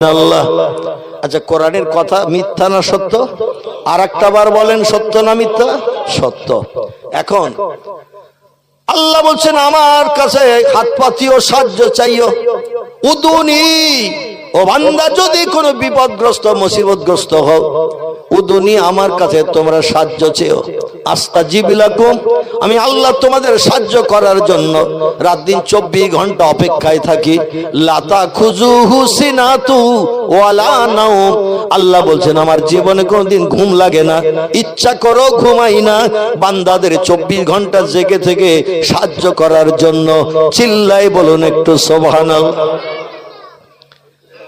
আল্লাহ আচ্ছা কোরআনের কথা মিথ্যা না সত্য? আর বার বলেন, সত্য না মিথ্যা? সত্য। এখন, আল্লাহ বলছেন, আমার কাছে হাত পাতিও সাহায্য চাইও। উদুনি। ও বান্দা, যদি কোনো বিপদগ্রস্ত, মুসিবতগ্রস্ত হও উদুনি আমার কাছে তোমরা সাহায্য চেয়েও। আস্তা জিবিলাকুম আমি আল্লাহ তোমাদের সাহায্য করার জন্য রাত দিন চব্বিশ ঘণ্টা অপেক্ষায় থাকি। লাতা খুজু হুসিনাতু ওয়ালা নাও আল্লাহ বলছেন, আমার জীবনে কোনোদিন ঘুম লাগে না, ইচ্ছা করো ঘুমাই না। বান্দাদের চব্বিশ ঘণ্টা জেগে থেকে সাহায্য করার জন্য চিল্লাই বলুন একটু সোভানাল্লাহ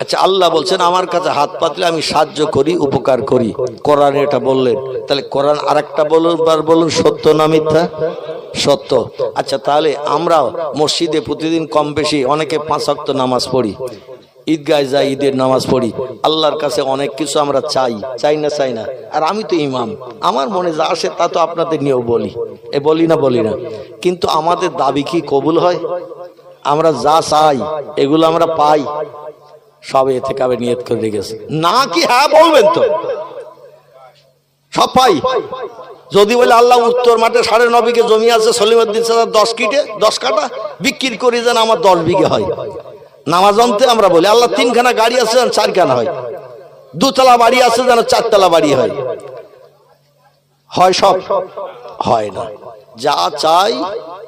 আচ্ছা আল্লাহ বলছেন, আমার কাছে হাত পাতলে আমি সাহায্য করি, উপকার করি। কোরআন এটা বললেন। তাহলে কোরআন আর একটা বলুন বলুন সত্য না মিথ্যা? সত্য। আচ্ছা তাহলে আমরাও মসজিদে প্রতিদিন কম বেশি অনেকে পাঁচ অক্ত নামাজ পড়ি। ঈদগায় যাই, ঈদের নামাজ পড়ি। আল্লাহর কাছে অনেক কিছু আমরা চাই চাই না চাই না। আর আমি তো ইমাম। আমার মনে যা আসে তা তো আপনাদের নিয়েও বলি। এ বলি না বলি না। কিন্তু আমাদের দাবি কি কবুল হয়? আমরা যা চাই, এগুলো আমরা পাই। সব এ থেকে নিয়ত করে রেখেছে না কি হ্যাঁ বলবেন তো? সব পাই। যদি বলে আল্লাহ উত্তর মাঠে সাড়ে ন বিঘে জমি আছে, সলিমুদ্দিন সাদার দশ কিটে, দশ কাটা, বিক্রি করি যেন আমার দশ বিঘে হয়। নামাজ অন্তে আমরা বলি, আল্লাহ তিনখানা গাড়ি আছে যেন চারখানা হয়। দুতলা বাড়ি আছে যেন চারতলা বাড়ি হয়। হয় সব? হয় না। যা চাই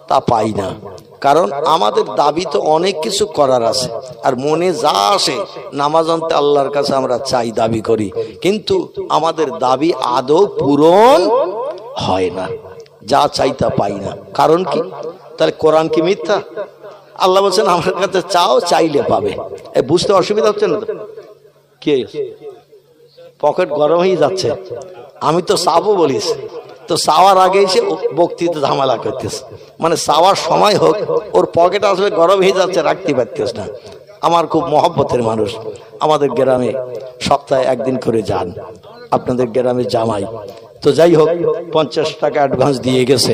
তা পাই না। কারণ আমাদের দাবি তো অনেক কিছু করার আছে। আর মনে যা আসে নামাজ আনতে আল্লাহর কাছে আমরা চাই দাবি করি। কিন্তু আমাদের দাবি আদৌ পূরণ হয় না। যা চাই তা পাই না। কারণ কি? তাহলে কোরআন কি মিথ্যা? আল্লাহ বলছেন আমার কাছে চাও চাইলে পাবে। এ বুঝতে অসুবিধা হচ্ছে না তো? কি? পকেট গরম হয়ে যাচ্ছে। আমি তো চাবো বলিস। তো চাওয়ার আগে এসে বক্তৃতা ঝামেলা করতেছে। মানে চাওয়ার সময় হোক, ওর পকেট আসবে গরম হয়ে যাচ্ছে, রাখতে পারতেস না। আমার খুব মহব্বতের মানুষ। আমাদের গ্রামে সপ্তাহে একদিন করে যান। আপনাদের গ্রামে জামাই। তো যাই হোক, পঞ্চাশ টাকা অ্যাডভান্স দিয়ে গেছে।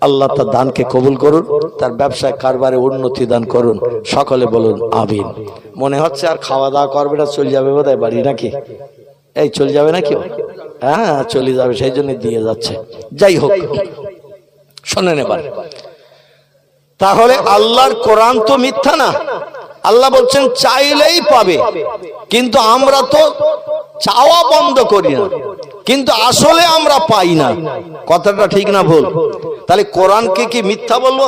আল্লাহ তার দানকে কবুল করুন, তার ব্যবসায় কারবারে উন্নতি দান করুন। সকলে বলুন, আমিন। মনে হচ্ছে আর খাওয়া দাওয়া করবে না, চলে যাবে বোধহয় বাড়ি নাকি? এই চলে যাবে নাকি? হ্যাঁ চলে যাবে, সেই জন্য দিয়ে যাচ্ছে। যাই হোক, শোনেন এবার। তাহলে আল্লাহর কোরআন তো মিথ্যা না। আল্লাহ বলছেন, চাইলেই পাবে, কিন্তু আমরা তো চাওয়া বন্ধ করি না। কিন্তু আসলে আমরা পাই না। কথাটা ঠিক না ভুল। তাহলে কোরআনকে কি মিথ্যা বলব?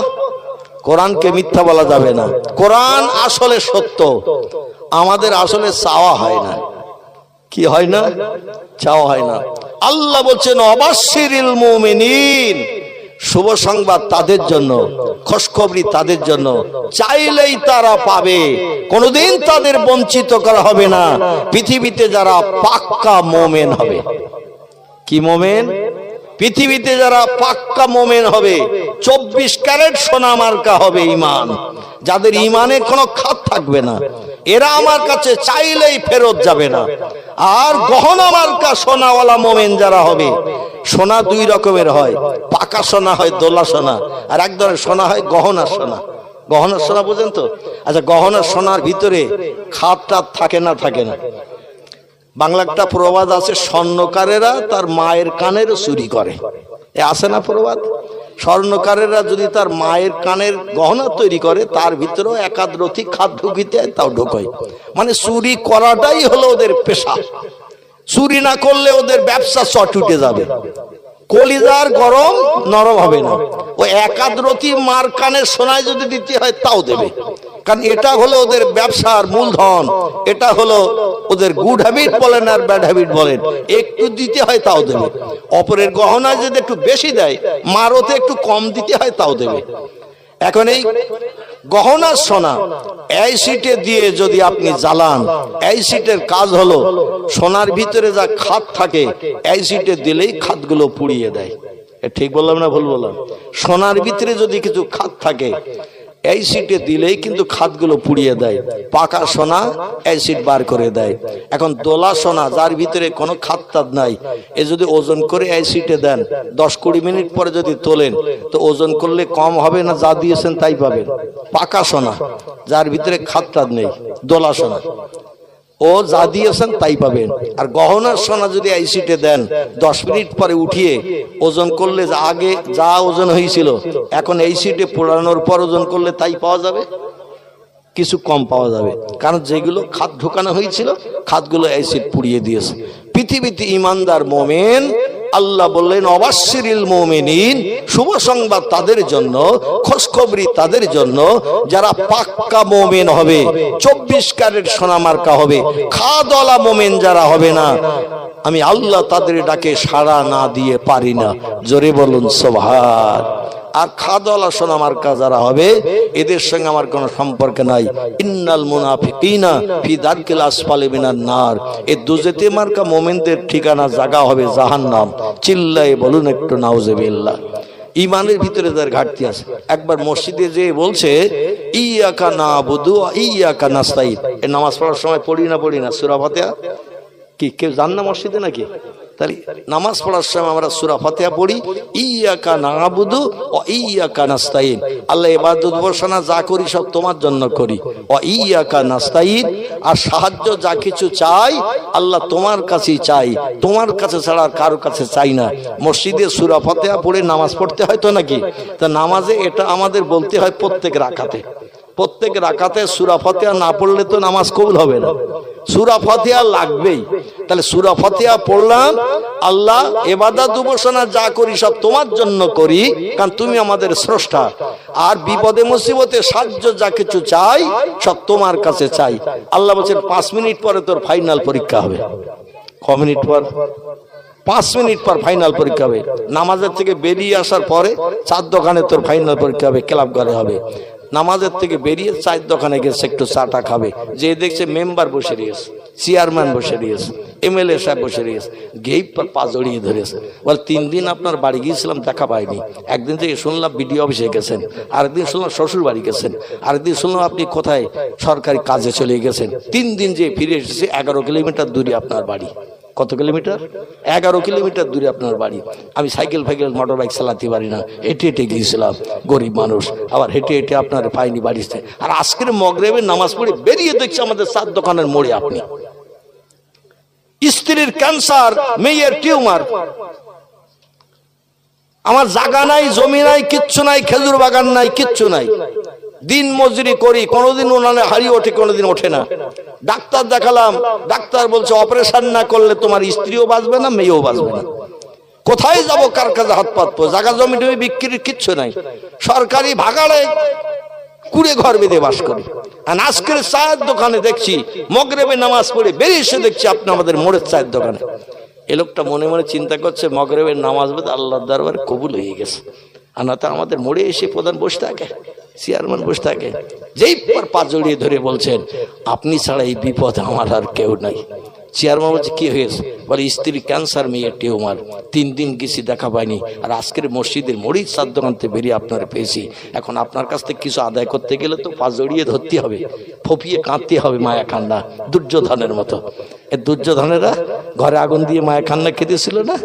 কোরআনকে মিথ্যা বলা যাবে না। কোরআন আসলে সত্য। আমাদের আসলে চাওয়া হয় না। কি হয় না? চাওয়া হয় না। আল্লাহ বলছেন, অবাসিরিল মুমিনিন। শুভ সংবাদ তাদের জন্য খোশখবরি তাদের জন্য। চাইলেই তারা পাবে। কোনোদিন তাদের বঞ্চিত করা হবে না। পৃথিবীতে যারা পাক্কা মোমেন হবে। কি মোমেন? পৃথিবীতে যারা পাক্কা মোমেন হবে, চব্বিশ ক্যারেট সোনা মার্কা হবে ইমান যাদের ইমানে কোনো খাত থাকবে না, এরা আমার কাছে চাইলেই ফেরত যাবে না। আর গহনা মার্কা সোনাওয়ালা মোমেন যারা হবে, সোনা দুই রকমের হয়। পাকা সোনা হয়, দোলা সোনা, আর এক ধরনের সোনা হয় গহনা সোনা। গহনার সোনা বুঝেন তো? আচ্ছা গহনার সোনার ভিতরে খাত টাত থাকে না থাকে না। বাংলা একটা প্রবাদ আছে, স্বর্ণকারেরা তার মায়ের কানেরও চুরি করে। এ আছে না প্রবাদ? স্বর্ণকারেরা যদি তার মায়ের কানের গহনা তৈরি করে, তার ভিতরেও একাদ্রথি খাদ্য ঢুকিতে তাও ঢোকায় মানে চুরি করাটাই হলো ওদের পেশা। চুরি না করলে ওদের ব্যবসা চট উঠে যাবে। কলিজার গরম নরম হবে না। ওই একাদ্রতি মার কানের সোনায় যদি দিতে হয়, তাও দেবে। কারণ এটা হলো ওদের ব্যবসার মূলধন। এটা হলো ওদের গুড হ্যাবিট বলেন আর ব্যাড হ্যাবিট বলেন। একটু দিতে হয়, তাও দেবে। অপরের গহনায় যদি একটু বেশি দেয়, মারোতে একটু কম দিতে হয়, তাও দেবে। এখন এই গহনা সোনা এই সিটে দিয়ে যদি আপনি জ্বালান এই সিটের কাজ হলো সোনার ভিতরে যা খাত থাকে এই সিটে দিলেই খাতগুলো পুড়িয়ে দেয়। ঠিক বললাম না ভুল বললাম? সোনার ভিতরে যদি কিছু খাত থাকে সিটে দিলেই কিন্তু খাদগুলো পুড়িয়ে দেয়। পাকা সোনা অ্যাসিড বার করে দেয়। এখন দোলা সোনা, যার ভিতরে কোনো খাদ তাত নাই। এ যদি ওজন করে অ্যাসিডে দেন, দশ কুড়ি মিনিট পরে যদি তোলেন, তো ওজন করলে কম হবে না যা দিয়েছেন তাই পাবেন। পাকা সোনা, যার ভিতরে খাদ তাত নেই, দোলা সোনা। ও যা দিয়েছেন তাই পাবেন। আর গহনার সোনা যদি এই সিটে দেন, দশ মিনিট পরে উঠিয়ে ওজন করলে আগে যা ওজন হয়েছিল, এখন এই সিটে পোড়ানোর পর ওজন করলে তাই পাওয়া যাবে? কিছু কম পাওয়া যাবে। কারণ যেগুলো খাত ঢোকানো হয়েছিল খাতগুলো অ্যাসিড পুড়িয়ে দিয়েছে। পৃথিবীতে ইমানদার মোমেন আল্লাহ বললেন অবাশ্বিরিল মোমেনিন শুভ সংবাদ তাদের জন্য খোঁজখবরি তাদের জন্য, যারা পাক্কা মোমেন হবে, চব্বিশ ক্যারেট সোনামার্কা হবে খাদলা মোমেন যারা হবে না। আমি আল্লাহ তাদের ডাকে সাড়া না দিয়ে পারি না। জোরে বলুন সোভার আর খাদলা সোনামার্কা যারা হবে, এদের সঙ্গে আমার কোনো সম্পর্ক নাই। ইন্নাল মুনাফিকিনা ফি দারকিল আসফালি মিনান নার। এ দুজেতে মার্কা মোমেনদের ঠিকানা, জায়গা হবে জাহান্নাম। চিল্লায় বলুন একটু, নাউজুবিল্লাহ। ইমানের ভিতরে তার ঘাটতি আছে। একবার মসজিদে যে বলছে, ইয়াকা না বুধু ইয়াকা নাস্তাইদ এ নামাজ পড়ার সময় পড়ি না পড়ি না। সূরা ফাতিহা? কি, কেউ জান না মসজিদে নাকি? তাহলে নামাজ পড়ার সময় আমরা সুরা ফাতিহা পড়ি ইয়াকা নাবুদু ও ইয়াকা নাস্তাইন আল্লাহ ইবাদত বসানা যা করি সব তোমার জন্য করি। ও ইয়াকা নাস্তাইন আর সাহায্য যা কিছু চাই, আল্লাহ তোমার কাছেই চাই। তোমার কাছে ছাড়া কারোর কাছে চাই না। মসজিদে সুরা ফাতিহা পড়ে নামাজ পড়তে হয় তো নাকি? তা নামাজে এটা আমাদের বলতে হয় প্রত্যেক রাখাতে প্রত্যেক রাকাতে সুরা ফাতিহা না পড়লে তো নামাজ কবুল হবে না। সুরা লাগবেই। তাহলে সুরা ফাতিহা পড়লাম, আল্লাহ এবাদাত উপাসনা যা করি সব তোমার জন্য করি, কারণ তুমি আমাদের স্রষ্টা। আর বিপদে মুসিবতে সাহায্য যা কিছু চাই, সব তোমার কাছে চাই। আল্লাহ বলছেন, পাঁচ মিনিট পরে তোর ফাইনাল পরীক্ষা হবে। ক মিনিট পর? পাঁচ মিনিট পর ফাইনাল পরীক্ষা হবে। নামাজের থেকে বেরিয়ে আসার পরে চার দোকানে তোর ফাইনাল পরীক্ষা হবে, ক্লাব ঘরে হবে। নামাজের থেকে বেরিয়ে চায়ের দোকানে গেছে একটু চাটা খাবে। যে দেখছে মেম্বার বসে রয়েছে, চেয়ারম্যান বসে রয়েছে, এমএলএ সাহেব বসে রয়েছে গেই পা জড়িয়ে ধরেছে। বল, তিন দিন আপনার বাড়ি গিয়েছিলাম, দেখা পাইনি। একদিন থেকে শুনলাম বিডিও অফিসে গেছেন, আরেকদিন শুনলাম শ্বশুর বাড়ি গেছেন, আরেকদিন শুনলাম আপনি কোথায় সরকারি কাজে চলে গেছেন। তিন দিন যে ফিরে এসেছে, এগারো কিলোমিটার দূরে আপনার বাড়ি। কত কিলোমিটার? এগারো কিলোমিটার দূরে আপনার বাড়ি। আমি সাইকেল ফাইকেল, মোটর বাইক চালাতে পারি না। হেঁটে হেঁটে গিয়েছিলাম, গরিব মানুষ। আবার হেঁটে হেঁটে আপনার পাইনি বাড়িতে আর আজকের মগরেবের নামাজ পড়ে বেরিয়ে দেখছি আমাদের সাত দোকানের মোড়ে আপনি। স্ত্রীর ক্যান্সার, মেয়ের টিউমার। আমার জাগা নাই, জমি নাই, কিচ্ছু নাই, খেজুর বাগান নাই, কিচ্ছু নাই। দিন মজুরি করি, কোনোদিন উনানে হাড়ি ওঠে কোনোদিন ওঠে না। ডাক্তার দেখালাম, ডাক্তার বলছে অপারেশন না করলে তোমার স্ত্রীও বাঁচবে না, মেয়েও বাঁচবে না। কোথায় যাব, কার কাছে হাত পাতবো? জায়গা জমি টমি বিক্রির কিচ্ছু নাই। সরকারি ভাগাড়ে কুড়ে ঘর বেঁধে বাস করি। আর আজকের চায়ের দোকানে দেখছি, মগরেবে নামাজ পড়ে বেরিয়ে এসে দেখছি আপনি আমাদের মোড়ের চায়ের দোকানে। এ লোকটা মনে মনে চিন্তা করছে, মগরেবের নামাজ বেঁধে আল্লাহর দরবার কবুল হয়ে গেছে। আর না তো আমাদের মোড়ে এসে প্রধান বসে থাকে চেয়ারম্যান বসে থাকে। যেই পর পা জড়িয়ে ধরে বলছেন, আপনি ছাড়া এই বিপদ আমার আর কেউ নাই। চেয়ারম্যান বলছে, কী হয়েছে? বলে, স্ত্রী ক্যান্সার মেয়ে টিউমার। তিন দিন গেছি, দেখা পাইনি। আর আজকের মসজিদের মরিচ চার দোকান থেকে বেরিয়ে আপনার পেয়েছি। এখন আপনার কাছ থেকে কিছু আদায় করতে গেলে তো পা জড়িয়ে ধরতে হবে। ফপিয়ে কাঁদতে হবে মায়া কান্না, দুর্যোধনের মতো। এ দুর্যোধনেরা ঘরে আগুন দিয়ে মায়া কান্না খেতেছিল না?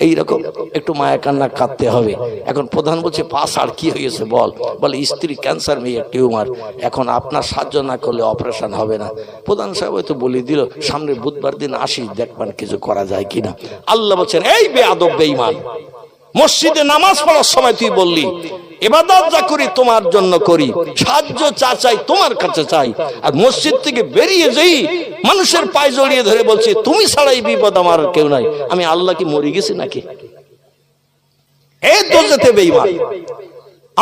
এইরকম একটু মায়া কান্না কাঁদতে হবে। এখন প্রধান বলছে পাস আর কি হয়েছে বল? বলে, স্ত্রী ক্যান্সার মেয়ে টিউমার। এখন আপনার সাহায্য না করলে অপারেশন হবে না। প্রধান সাহেব হয়তো বলে দিল, সামনে বুধবার দিন আসি, দেখবেন কিছু করা যায় কিনা। আল্লাহ বলছেন, এই বে আদব বেঈমান! মসজিদে নামাজ পড়ার সময় তুই বললি এবাদত যা করি তোমার জন্য করি, সাহায্য চা চাই তোমার কাছে চাই। আর মসজিদ থেকে বেরিয়ে যাই মানুষের পায়ে জড়িয়ে ধরে বলছি, তুমি ছাড়াই বিপদ আমার কেউ নাই। আমি আল্লাহ কি মরে গেছি নাকি? এই দোজেতে বেইমান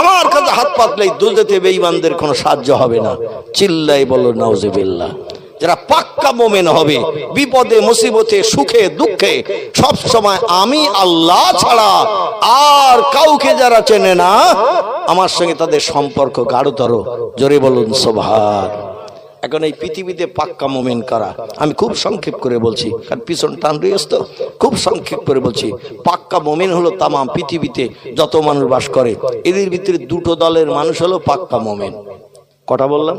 আমার কাছে হাত পাতলেই দোজেতে বেইমানদের কোনো সাহায্য হবে না। চিল্লাই বলো, নাউজুবিল্লাহ। যারা পাক্কা মোমেন হবে, বিপদে, মুসিবতে, সুখে, দুঃখে, সব সময় আমি আল্লাহ ছাড়া আর কাউকে যারা চেনে না, আমার সঙ্গে তাদের সম্পর্ক গাঢ়তর জোরে বলুন সোভার এখন এই পৃথিবীতে পাক্কা মোমেন করা? আমি খুব সংক্ষেপ করে বলছি, কারণ পিছন টান রয়েছে তো, খুব সংক্ষেপ করে বলছি, পাক্কা মোমেন হলো তামাম পৃথিবীতে যত মানুষ বাস করে, এদের ভিতরে দুটো দলের মানুষ হলো পাক্কা মোমেন। কটা বললাম?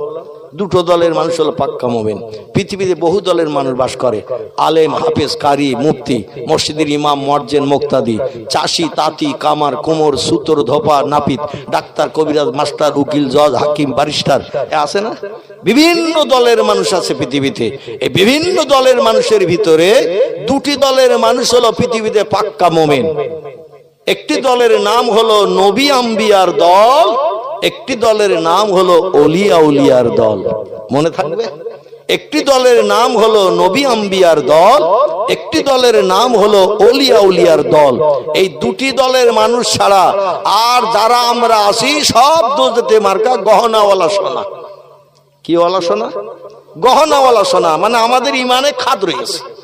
দুটো দলের মানুষ হলো পাক্কা মোমেন। পৃথিবীতে বহু দলের মানুষ বাস করে। আলেম, হাফেজ, কারি, মুফতি, মসজিদের ইমাম মর্জেন মুক্তাদি, চাষি, তাঁতি, কামার, কোমর, সুতর ধোপা, নাপিত, ডাক্তার, কবিরাজ, মাস্টার, উকিল, জজ, হাকিম, ব্যারিস্টার। এ আছে না? বিভিন্ন দলের মানুষ আছে পৃথিবীতে। এই বিভিন্ন দলের মানুষের ভিতরে দুটি দলের মানুষ হলো পৃথিবীতে পাক্কা মোমেন। একটি দলের নাম হলো নবী আম্বিয়ার দল একটি দলের নাম হলো অলিয়া উলিয়ার দল। মনে থাকবে? একটি দলের নাম হলো নবী আম্বিয়ার দল, একটি দলের নাম হলো অলিয়া উলিয়ার দল। এই দুটি দলের মানুষ ছাড়া আর যারা আমরা আছি, সব দোজতে মার্কা গহনাওয়ালা সোনা। কি ওয়ালা সোনা? গহনাওয়ালা সোনা মানে আমাদের ইমানে খাদ রয়েছে।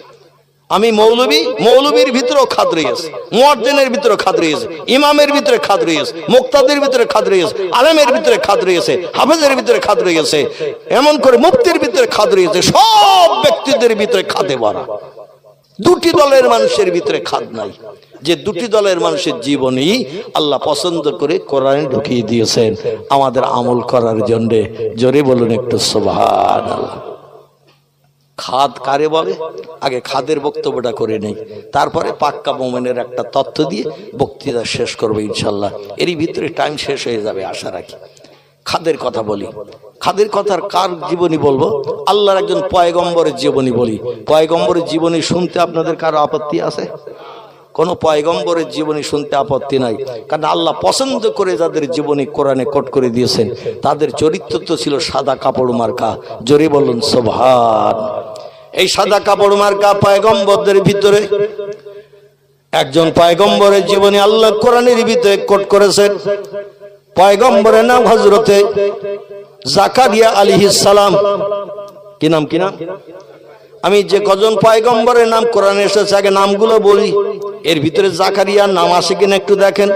আমি মৌলবী, মৌলবীর ভিতরেও খাদ রয়েছে মুয়াজ্জিনের ভিতরে খাদ রয়েছে ইমামের ভিতরে খাদ রয়েছে মুক্তাদের ভিতরে খাদ রয়েছে আলেমের ভিতরে খাদ রয়েছে হাফেজের ভিতরে খাদ রয়েছে এমন করে মুফতির ভিতরে খাদ রয়েছে সব ব্যক্তিদের ভিতরে খাদে ভরা। দুটি দলের মানুষের ভিতরে খাদ নাই। যে দুটি দলের মানুষের জীবনই আল্লাহ পছন্দ করে কোরআনে ঢুকিয়ে দিয়েছেন। আমাদের আমল করার জন্যে জোরে বলুন একটু সোভান আল্লাহ খাদ কারে বলে? আগে খাদের বক্তব্যটা করে নেই। তারপরে পাক্কা মোমেনের একটা তথ্য দিয়ে বক্তৃতা শেষ করবে ইনশাল্লাহ। এরই ভিতরে টাইম শেষ হয়ে যাবে, আশা রাখি। খাদের কথা বলি। খাদের কথার কার জীবনী বলব? আল্লাহর একজন পয়গম্বরের জীবনী বলি। পয়গম্বরের জীবনী শুনতে আপনাদের কারও আপত্তি আছে? কোন পয়গম্বরের জীবনী শুনতে আপত্তি নাই। কারণ আল্লাহ পছন্দ করে যাদের জীবনী কোরআনে কোট করে দিয়েছেন। তাদের চরিত্র তো ছিল সাদা কাপড় মার্কা। জোরে বলুন সোভান এই সাদা কাপড় মার্কা পয়গম্বরদের ভিতরে একজন পয়গম্বরের জীবনী আল্লাহ কোরআনের ভিতরে কোট করেছেন। পয়গম্বরের নাম হজরতে জাকারিয়া আলিহিস সালাম। কি নাম কি নাম? আমি যে কজন পয়গম্বরের নাম কোরআন এসেছে, আগে নামগুলো বলি। এর ভিতরে জাকারিয়ার নাম আসে কিনা একটু দেখেন।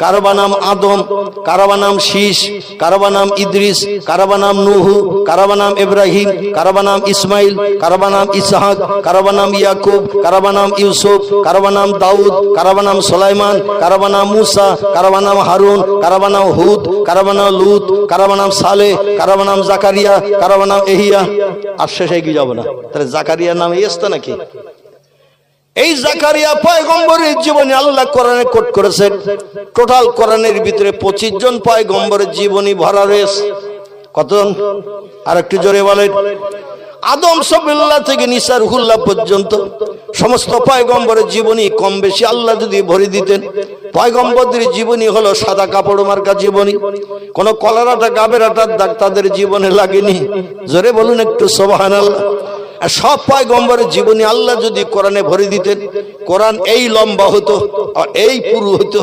কারবা নাম আদম কারবা নাম শীষ কারবা নাম ইদ্রিস কারবা নাম নুহু কারবা নাম ইব্রাহিম কারবা নাম ইসমাইল কারবা নাম ইসহাক কারবা নাম ইয়াকুব কারবা নাম ইউসুফ কারবা নাম দাউদ কারবা নাম সোলাইমান কারবা নাম মুসা কারবা নাম হারুন কারবা নাম হুদ কারবা নাম লুত কারবা নাম সালে কারবা নাম জাকারিয়া কারবা নাম এহিয়া আর শেষে কি যাব না তাহলে জাকারিয়ার নাম এসতো নাকি এই জাকারিয়া পয়গম্বরের জীবনে আল্লাহ কোরআনে কোট করেছেন। টোটাল কোরআনের ভিতরে পঁচিশ জন পয়গম্বরের জীবনী ভরা রয়েছে। কতজন? আর একটু জোরে বলেন। আদম সবিল্লা থেকে নিসার হুল্লা পর্যন্ত সমস্ত পয়গম্বরের জীবনী কম বেশি আল্লাহ যদি ভরে দিতেন। পয়গম্বরদের জীবনী হলো সাদা কাপড় মার্কা জীবনী। কোন কলারাটা গাবেরাটার দাগ তাদের জীবনে লাগেনি। জোরে বলুন একটু সোবাহান আল্লাহ আর সব পায়গম্বরের জীবনী আল্লাহ যদি কোরআনে ভরে দিতেন, কোরআন এই লম্বা হতো আর এই পুরু হতো।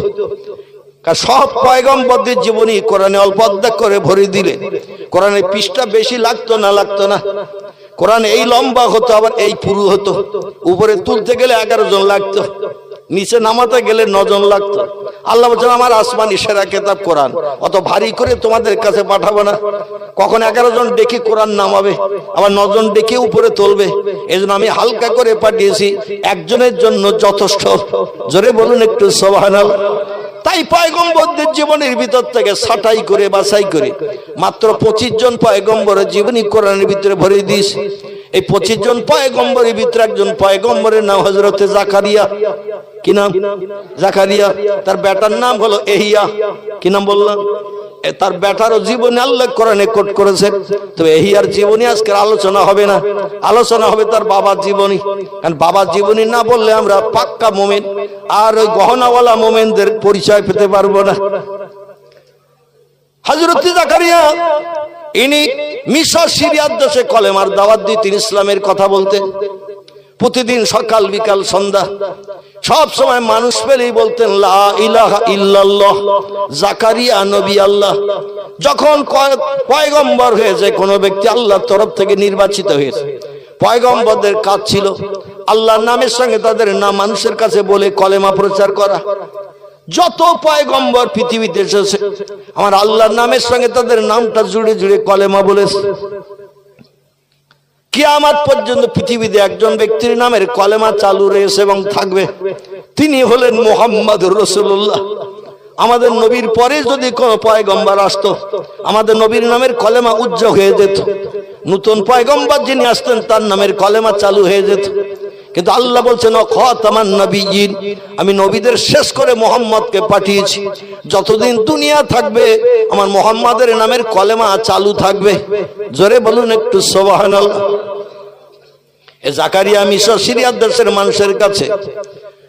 কারণ সব পয়গম্বরদের জীবনী কোরআনে অল্প অর্ধেক করে ভরে দিলে কোরআনের পৃষ্ঠা বেশি লাগতো না লাগতো না। কোরআন এই লম্বা হতো, আবার এই পুরু হতো। উপরে তুলতে গেলে এগারো জন লাগতো। নিচে নামাতে গেলে নজন লাগতো। আল্লাহ বলছেন, আমার আসমানি সেরা কেতাব কোরআন। অত ভারী করে তোমাদের কাছে পাঠাবো না। কখন এগারো জন ডেকে কোরআন নামাবে? আবার নজন ডেকে উপরে তুলবে। এই আমি হালকা করে পাঠিয়েছি। একজনের জন্য যথেষ্ট। জোরে বলুন একটু সোহানাল তাই পয়গম্বরদের জীবনের ভিতর থেকে ছাটাই করে, বাছাই করে, মাত্র পঁচিশ জন পয়গম্বরের জীবনী কোরআনের ভিতরে ভরে দিস এই পঁচিশ জন পয়গম্বরের ভিতরে একজন পয়গম্বরের নাম হজরতে জাকারিয়া। কি নাম? জাকারিয়া। তার বেটার নাম হলো এহিয়া। কি নাম বললাম তার বেটারও জীবনে আল্লাহ কোরআনে কোট করেছেন তবে এহিয়ার জীবনী আজকে আলোচনা হবে না। আলোচনা হবে তার বাবার জীবনী। কারণ বাবার জীবনী না বললে আমরা পাক্কা মোমেন। আর ওই গহনাওয়ালা মোমেনদের পরিচয় পেতে পারব না। হজরত জাকারিয়া, ইনি মিশর সিরিয়ার দেশে কলেমার দাওয়াত দিয়ে তিনি ইসলামের কথা বলতেন। প্রতিদিন সকাল, বিকাল, সন্ধ্যা। সব সময় মানুষ পেলেই বলতেন ইল্লাল্লাহ, জাকারিয়া নবী আল্লাহ। যখন পয়গম্বর হয়েছে কোনো ব্যক্তি আল্লাহর তরফ থেকে নির্বাচিত হয়েছে। পয়গম্বরদের কাজ ছিল আল্লাহর নামের সঙ্গে তাদের নাম মানুষের কাছে বলে কলেমা প্রচার করা। যত পয়গম্বর পৃথিবীতে এসেছে, আমার আল্লাহর নামের সঙ্গে তাদের নামটা জুড়ে জুড়ে কলেমা বলেছে। কিয়ামাত পর্যন্ত পৃথিবীতে একজন ব্যক্তির নামের কলেমা চালু রয়েছে এবং থাকবে। তিনি হলেন মোহাম্মদ রসুল্লাহ আমাদের নবীর পরে যদি কোনো পয়গম্বার আসত, আমাদের নবীর নামের কলেমা উজ্জ্বল হয়ে যেত। নতুন পয়গম্বর যিনি আসতেন, তার নামের কলেমা চালু হয়ে যেত। কিন্তু আল্লাহ বলছেন খতামান নবীন, আমি নবীদের শেষ করে মোহাম্মদকে পাঠিয়েছি। যতদিন দুনিয়া থাকবে, আমার মোহাম্মদের নামের কলেমা চালু থাকবে। জোরে বলুন একটু সোবাহান এ জাকারিয়া মিশর সিরিয়ার দেশের মানুষের কাছে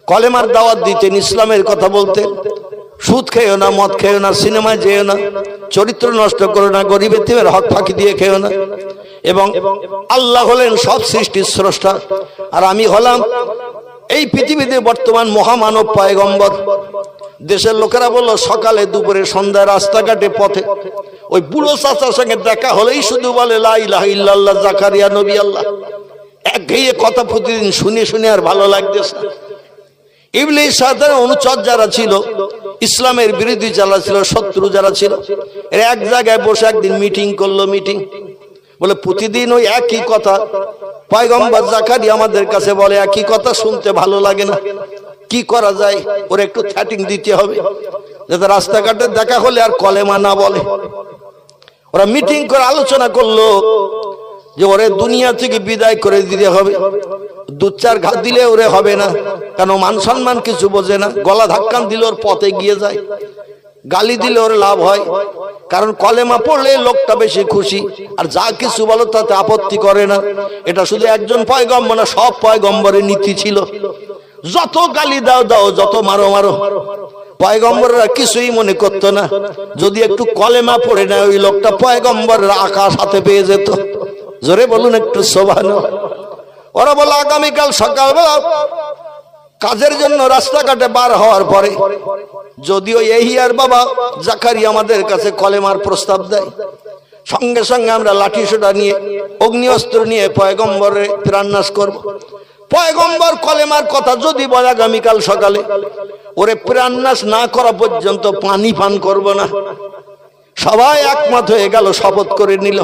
কলেমার দাওয়াত দিতেন, ইসলামের কথা বলতেন। সুদ খেয়েও না, মদ খেয়েও না, সিনেমায় যেও না, চরিত্র নষ্ট করো না, গরিবের হক ফাঁকি দিয়ে খেও না। এবং আল্লাহ হলেন সব সৃষ্টির স্রষ্টা। আর আমি হলাম এই পৃথিবীতে বর্তমান মহামানব পয়গম্বর। দেশের লোকেরা বলল সকালে দুপুরে সন্ধ্যায় রাস্তাঘাটে পথে। ওই বুড়ো চাচার সঙ্গে দেখা হলেই শুধু বলে জাকারিয়া নবী আল্লাহ। একঘেয়ে কথা প্রতিদিন শুনে শুনে আর ভালো লাগতেছে না। ইবলিস সাথের অনুচর যারা ছিল ইসলামের বিরোধী যারা ছিল শত্রু যারা ছিল এরা এক জায়গায় বসে একদিন মিটিং করল মিটিং বলে, প্রতিদিন ওই একই কথা। পয়গম্বর জাকারি আমাদের কাছে বলে, একই কথা শুনতে ভালো লাগে না। কি করা যায়? ওর একটু থ্যাটিং দিতে হবে। যাতে রাস্তাঘাটে দেখা হলে আর কলেমা না বলে। ওরা মিটিং করে আলোচনা করল যে, ওরে দুনিয়া থেকে বিদায় করে দিতে হবে। দু চার ঘাত দিলে ওরে হবে না। কেন মান সম্মান কিছু বোঝে না। গলা ধাক্কান দিলে ওর পথে গিয়ে যায়। গালি দিলে ওর লাভ হয়। কারণ কলেমা পড়লে লোকটা বেশি খুশি, আর যা কিছু বলো তাতে আপত্তি করে না। এটা শুধু একজন পয়গম্বর না, সব পয়গম্বরের নীতি ছিল। যত গালি দাও দাও, যত মারো মারো। পয়গম্বররা কিছুই মনে করতো না। যদি একটু কলেমা পড়ে না ওই লোকটা পয়গম্বরের আকাশ হাতে পেয়ে যেত। জোরে বলুন একটু শোভানো ওরা বলো আগামীকাল সকালবেলা কাজের জন্য রাস্তাঘাটে বার হওয়ার পরে যদিও এহিয়ার বাবা জাকারি আমাদের কাছে কলেমার প্রস্তাব দেয়। সঙ্গে সঙ্গে আমরা লাঠি সোটা নিয়ে অগ্নি অস্ত্র নিয়ে পয়গম্বরে প্রাণনাশ করব। পয়গম্বর কলেমার কথা যদি বলে আগামীকাল সকালে, ওরে প্রাণনাশ না করা পর্যন্ত পানি পান করব না। সবাই একমত হয়ে গেল, শপথ করে নিল।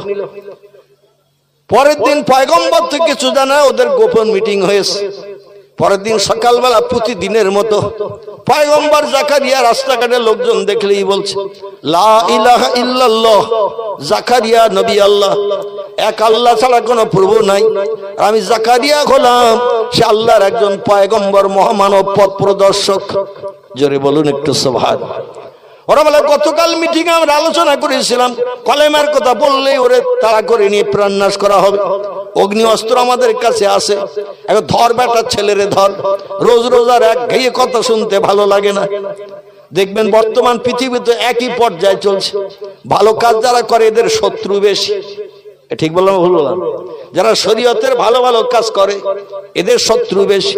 পরের দিন পয়গম্বর থেকে কিছু জানা ওদের গোপন মিটিং হয়েছে। পরের দিন সকালবেলা প্রতিদিনের মতো পয়গম্বর জাকারিয়া রাস্তাঘাটে লোকজন দেখলেই বলছে, লা ইলাহা ইল্লাল্লাহ জাকারিয়া নবী আল্লাহ, এক আল্লাহ ছাড়া কোনো প্রভু নাই। আমি জাকারিয়া হলাম, সে আল্লাহর একজন পায়গম্বর, মহামানব, পথ প্রদর্শক। জোরে বলুন একটু সভার ওরা বলে, গতকাল মিটিং আমরা আলোচনা করেছিলাম, কলেমার কথা বললেই ওরে তাড়া করে নিয়ে প্রাণনাশ করা হবে। অগ্নি অস্ত্র আমাদের কাছে আছে। এখন ধর বেটার ছেলেরে ধর। রোজ রোজ আর এক ঘেয়ে কথা শুনতে ভালো লাগে না। দেখবেন বর্তমান পৃথিবীতে একই পর্যায়ে চলছে। ভালো কাজ যারা করে এদের শত্রু বেশি। ঠিক বললাম ভুল বললাম? যারা শরীয়তের ভালো ভালো কাজ করে, এদের শত্রু বেশি।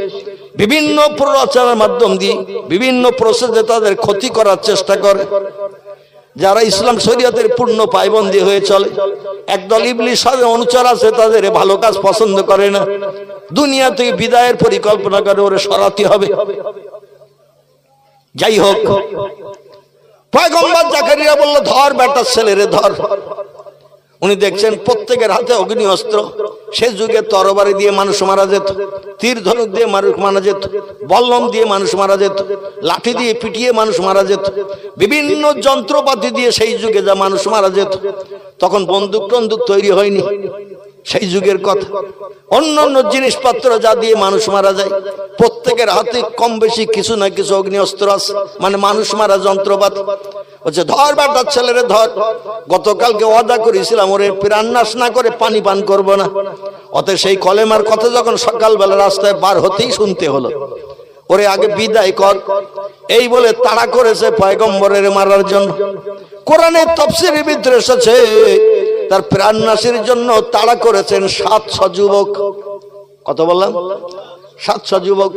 বিভিন্ন প্ররোচনার মাধ্যম দিয়ে, বিভিন্ন প্রসেসে তাদের ক্ষতি করার চেষ্টা করে। যারা ইসলাম শরীয়তের পূর্ণ পায়বন্দি হয়ে চলে, একদল ইবলিশ অনুচর আছে, তাদের ভালো কাজ পছন্দ করে না। দুনিয়া থেকে বিদায়ের পরিকল্পনা করে ওরে সরাতে হবে। যাই হোক, পয়গম্বর জাকারিয়া বলল, ধর বেটার ছেলেরে, ধর। উনি দেখছেন প্রত্যেকের হাতে অগ্নি অস্ত্র সে যুগে তরবারি দিয়ে মানুষ মারা যেত, তীর ধনুক দিয়ে মানুষ মারা যেত, বল্লম দিয়ে মানুষ মারা যেত, লাঠি দিয়ে পিটিয়ে মানুষ মারা যেত, বিভিন্ন যন্ত্রপাতি দিয়ে সেই যুগে যা মানুষ মারা যেত। তখন বন্দুক টন্দুক তৈরি হয়নি। সেই যুগের কথা। অন্য অন্য জিনিসপত্র যা দিয়ে মানুষ মারা যায়, প্রত্যেকের হাতে কম বেশি কিছু না কিছু অগ্নি অস্ত্র আছে। মানে মানুষ মারা যন্ত্রপাতি। বলছে ধর বাটার ছেলেরে ধর, গতকালকে ওয়াদা করেছিলাম, ওরে প্রাণনাশ না করে পানি পান করব না। অত সেই কলেমার কথা যখন সকালবেলা রাস্তায় বার হতেই শুনতে হলো। ওরে আগে বিদায় কর। এই বলে তাড়া করেছে পয়গম্বরের মারার জন্য। কোরআনের তফসিরের ভিতরে এসেছে তার প্রাণনাশের জন্য তাড়া করেছেন সাতশো যুবক। কত বললাম? সাতশো যুবক।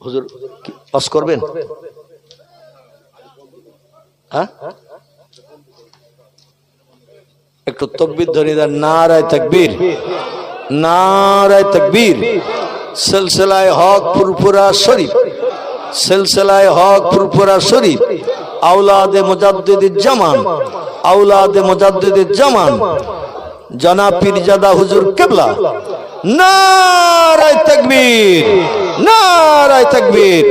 হুজুর পাস করবেন? হ্যাঁ? একটু তকবির ধরে দেন, নারায় তকবীর। নারায় তকবীর। সিলসিলায় হক ফুরফুরা শরীফ। সিলসিলায় হক ফুরফুরা শরীফ। আউলাদে মোজাদ্দিদির জামান আউলাদে মোজাদ্দিদির জামান। জনা পীরজাদা হুজুর কেবলা। নারায় তাকবীর নারায় তাকবীর।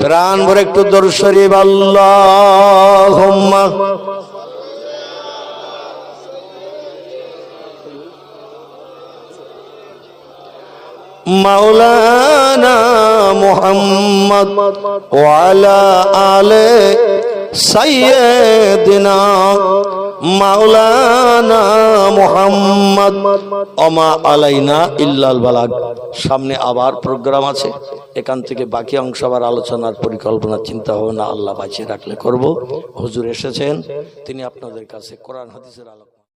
প্রাণ ভরে একটু দর শরীফ আল্লাহ মাওলানা মোহাম্মদ ওয়ালা আলে সাইয়েদিনা মাওলানা মোহাম্মদ অমা আলাইনা ইল্লাল বালাগ। সামনে আবার প্রোগ্রাম আছে। এখান থেকে বাকি অংশ আবার আলোচনার পরিকল্পনা চিন্তা ভাবনা আল্লাহ বাঁচিয়ে রাখলে করব। হুজুর এসেছেন। তিনি আপনাদের কাছে কোরআন, হাদিসের আলোচনা